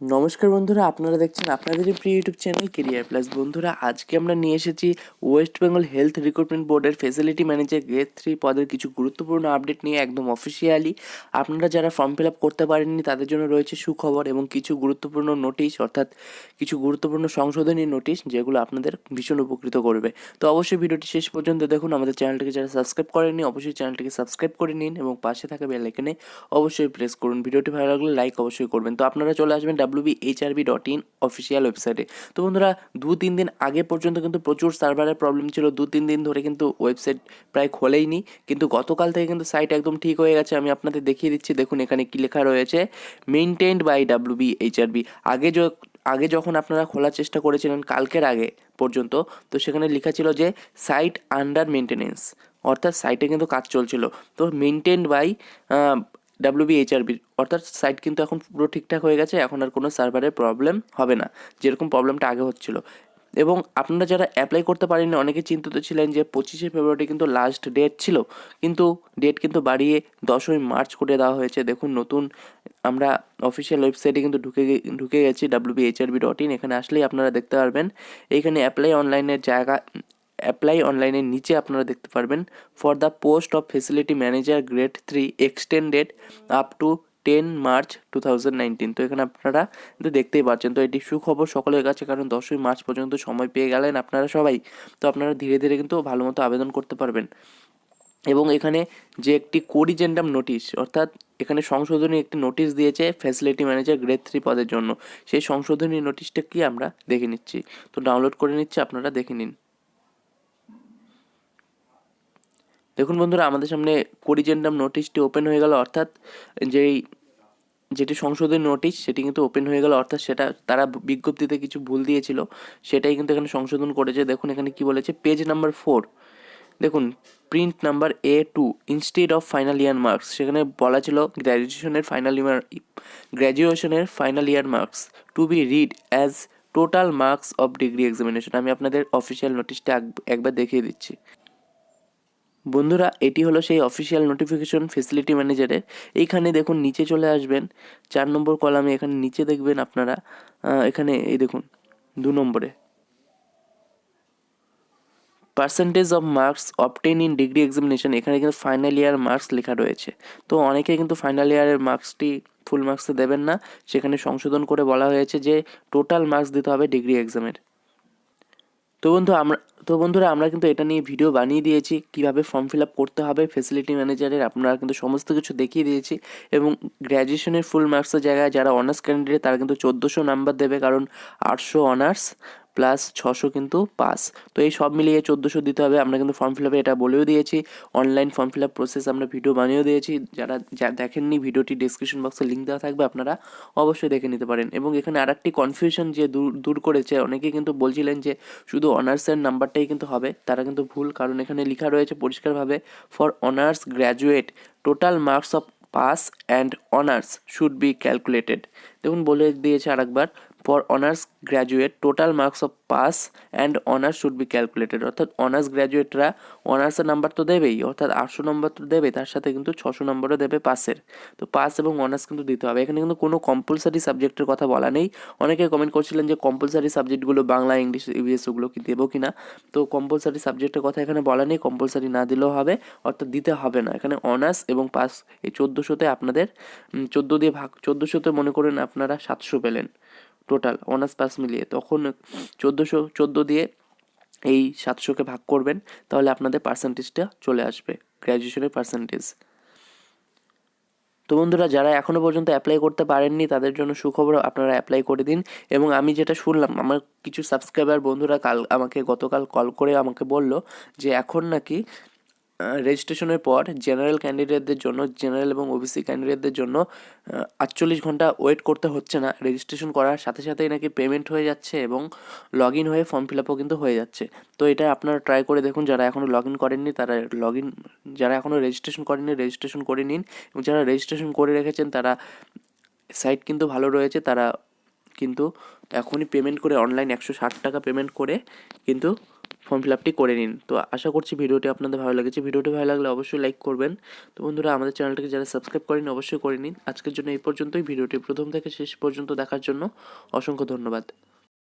নমস্কার বন্ধুরা, আপনারা দেখছেন আপনাদের প্রিয় ইউটিউব চ্যানেল কেরিয়ার প্লাস বন্ধুরা, আজকে আমরা নিয়ে এসেছি ওয়েস্ট বেঙ্গল হেলথ রিক্রুটমেন্ট বোর্ডের ফেসিলিটি ম্যানেজার গ্রেড থ্রি পদের কিছু গুরুত্বপূর্ণ আপডেট নিয়ে একদম অফিসিয়ালি আপনারা যারা ফর্ম ফিল আপ করতে পারেননি, তাদের জন্য রয়েছে সুখবর এবং কিছু গুরুত্বপূর্ণ নোটিশ অর্থাৎ কিছু গুরুত্বপূর্ণ সংশোধনী নোটিশ যেগুলো আপনাদের ভীষণ উপকৃত করবে। তো অবশ্যই ভিডিওটি শেষ পর্যন্ত দেখুন। আমাদের চ্যানেলটিকে যারা সাবস্ক্রাইব করেননি, অবশ্যই চ্যানেলটিকে সাবস্ক্রাইব করে নিন এবং পাশে থাকা বেল আইকনে অবশ্যই প্রেস করুন। ভিডিওটি ভালো লাগলে লাইক অবশ্যই করবেন। তো আপনারা চলে আসবেন WB HRB dot in official ওয়েবসাইটে তো বন্ধুরা, দু তিন দিন আগে পর্যন্ত কিন্তু প্রচুর সার্ভারের প্রবলেম ছিল। দু তিন দিন ধরে কিন্তু ওয়েবসাইট প্রায় খোলেইনি। কিন্তু গতকাল থেকে কিন্তু সাইট একদম ঠিক হয়ে গেছে। আমি আপনাদের দেখিয়ে দিচ্ছি, দেখুন এখানে কি লেখা রয়েছে। মেনটেন্ড বাই ডাব্লিউবি এইচআরবি আগে য, আগে যখন আপনারা খোলার চেষ্টা করেছিলেন কালকের আগে পর্যন্ত, তো সেখানে লেখা ছিল যে সাইট আন্ডার মেনটেনেন্স অর্থাৎ সাইটে কিন্তু কাজ চলছিল। তো মেনটেন্ড বাই ডাব্লিউবিএইচআরবি অর্থাৎ সাইট কিন্তু এখন পুরো ঠিকঠাক হয়ে গেছে, এখন আর কোনো সার্ভারের প্রবলেম হবে না, যেরকম প্রবলেমটা আগে হচ্ছিল। এবং আপনারা যারা অ্যাপ্লাই করতে পারেননি, অনেকে চিন্তিত ছিলেন যে পঁচিশে ফেব্রুয়ারি কিন্তু লাস্ট ডেট ছিল, কিন্তু ডেট কিন্তু বাড়িয়ে দশই মার্চ করে দেওয়া হয়েছে। দেখুন, নতুন আমরা অফিসিয়াল ওয়েবসাইটে কিন্তু ঢুকে ঢুকে গেছি ডাব্লিউবিএইচআরবি ডট ইন এখানে আসলেই আপনারা দেখতে পারবেন। এইখানে অ্যাপ্লাই অনলাইনের জায়গা অ্যাপ্লাই অনলাইনের নিচে আপনারা দেখতে পারবেন for the post of facility manager grade three extended up to ten March two তো এখানে আপনারা দেখতেই পাচ্ছেন, তো এটি সুখবর সকলের কাছে, কারণ দশই মার্চ পর্যন্ত সময় পেয়ে গেলেন আপনারা সবাই। তো আপনারা ধীরে ধীরে কিন্তু ভালো মতো আবেদন করতে পারবেন। এবং এখানে যে একটি কোরিজেন্ডাম নোটিশ অর্থাৎ এখানে সংশোধনী একটি নোটিশ দিয়েছে ফ্যাসিলিটি ম্যানেজার গ্রেড থ্রি পদের জন্য। সেই সংশোধনী নোটিশটা কি আমরা দেখে নিচ্ছি। তো ডাউনলোড করে নিচ্ছি, আপনারা দেখে নিন। দেখুন বন্ধুরা, আমাদের সামনে কোরিজেন্ডাম নোটিশটি ওপেন হয়ে গেল, অর্থাৎ যেই যেটি সংশোধনী নোটিশ, সেটি কিন্তু ওপেন হয়ে গেল, অর্থাৎ সেটা তারা বিজ্ঞপ্তিতে কিছু ভুল দিয়েছিল, সেটাই কিন্তু এখানে সংশোধন করেছে। দেখুন, এখানে কি বলেছে? পেজ নাম্বার ফোর দেখুন print number A two instead of final year marks সেখানে বলা ছিল গ্র্যাজুয়েশনের final year গ্র্যাজুয়েশনের final year marks to be read as total marks of degree examination আমি আপনাদের অফিসিয়াল নোটিশটা একবার দেখিয়ে দিচ্ছি। বন্ধুরা, এটি হলো সেই অফিসিয়াল নোটিফিকেশন ফেসিলিটি ম্যানেজারের এইখানে দেখুন, নিচে চলে আসবেন। চার নম্বর কলামে এখানে নিচে দেখবেন আপনারা। এখানে এই দেখুন, দু নম্বরে। Percentage of marks obtained in degree examination এখানে কিন্তু ফাইনাল ইয়ার মার্কস লেখা রয়েছে। তো অনেকে কিন্তু ফাইনাল ইয়ারের মার্কসটি ফুল মার্কসে দেবেন না। সেখানে সংশোধন করে বলা হয়েছে যে টোটাল মার্কস দিতে হবে ডিগ্রি এক্সামের তো বন্ধু, আমরা তো বন্ধুরা, আমরা কিন্তু এটা নিয়ে ভিডিও বানিয়ে দিয়েছি। কীভাবে ফর্ম ফিল আপ করতে হবে ফেসিলিটি ম্যানেজারের আপনারা কিন্তু সমস্ত কিছু দেখিয়ে দিয়েছি। এবং গ্র্যাজুয়েশনের ফুল মার্কসের জায়গায় যারা অনার্স ক্যান্ডিডেট তারা কিন্তু চোদ্দোশো নাম্বার দেবে। কারণ আটশো অনার্স প্লাস ছশো কিন্তু পাস তো এই সব মিলিয়ে চোদ্দোশো দিতে হবে। আমরা কিন্তু ফর্ম ফিল আপে এটা বলেও দিয়েছি। Online form fill up process আমরা ভিডিও বানিয়েও দিয়েছি। যারা যা দেখেননি ভিডিওটি ডিসক্রিপশন বক্সে লিঙ্ক দেওয়া থাকবে, আপনারা অবশ্যই দেখে নিতে পারেন। এবং এখানে আরেকটি কনফিউশন যে দূর দূর করেছে অনেকে কিন্তু বলছিলেন যে শুধু অনার্সের নাম্বারটাই কিন্তু হবে, তারা কিন্তু ভুল, কারণ এখানে লেখা রয়েছে পরিষ্কারভাবে for honours graduate total marks of pass and honours should be calculated দেখুন, বলে দিয়েছে আরেকবার for honours graduate total marks of pass and honours should be calculated অর্থাৎ অনার্স গ্র্যাজুয়েটরা অনার্সের নাম্বার তো দেবেই, অর্থাৎ আটশো নম্বর তো দেবে তার সাথে কিন্তু ছশো নম্বরও দেবে পাসের তো পাস এবং অনার্স কিন্তু দিতে হবে। এখানে কিন্তু কোনো কম্পালসারি সাবজেক্টের কথা বলা নেই। অনেকে কমেন্ট করছিলেন যে কম্পালসারি সাবজেক্টগুলো বাংলা, ইংলিশ ইভিএস ওগুলো কি দেবো কি না তো কম্পালসারি সাবজেক্টের কথা এখানে বলা নেই। কম্পালসারি না দিলেও হবে, অর্থাৎ দিতে হবে না। এখানে অনার্স এবং পাস এই চোদ্দোশোতে আপনাদের চোদ্দ দিয়ে ভাগ, চোদ্দোশোতে মনে করেন আপনারা সাতশো পেলেন। টোটাল অনার্স পাস মিলিয়ে তখন চোদ্দোশো, চোদ্দ দিয়ে এই সাতশোকে ভাগ করবেন, তাহলে আপনাদের পার্সেন্টেজটা চলে আসবে গ্র্যাজুয়েশনের পার্সেন্টেজ তো বন্ধুরা, যারা এখনও পর্যন্ত অ্যাপ্লাই করতে পারেননি, তাদের জন্য সুখবর আপনারা অ্যাপ্লাই করে দিন। এবং আমি যেটা শুনলাম, আমার কিছু সাবস্ক্রাইবার বন্ধুরা কাল আমাকে গতকাল কল করে আমাকে বলল যে, এখন নাকি রেজিস্ট্রেশনের পর জেনারেল ক্যান্ডিডেটদের জন্য জেনারেল এবং ওবিসি ক্যান্ডিডেটদের জন্য আটচল্লিশ ঘণ্টা ওয়েট করতে হচ্ছে না। রেজিস্ট্রেশন করার সাথে সাথেই নাকি পেমেন্ট হয়ে যাচ্ছে এবং লগ ইন হয়ে ফর্ম ফিল আপও কিন্তু হয়ে যাচ্ছে। তো এটা আপনারা ট্রাই করে দেখুন, যারা এখনও লগ ইন করেননি তারা লগ ইন যারা এখনও রেজিস্ট্রেশন করেননি রেজিস্ট্রেশন করে নিন এবং যারা রেজিস্ট্রেশন করে রেখেছেন তারা সাইট কিন্তু ভালো রয়েছে, তারা কিন্তু এখনই পেমেন্ট করে অনলাইন একশো ষাট টাকা পেমেন্ট করে কিন্তু ফর্ম ফিল আপটি করে নিন। তো আশা করছি ভিডিওটি আপনাদের ভালো লেগেছে। ভিডিওটি ভালো লাগলে অবশ্যই লাইক করবেন। তো বন্ধুরা, আমাদের চ্যানেলটিকে যারা সাবস্ক্রাইব করেন অবশ্যই করে নিন। আজকের জন্য এই পর্যন্তই। ভিডিওটি প্রথম থেকে শেষ পর্যন্ত দেখার জন্য অসংখ্য ধন্যবাদ।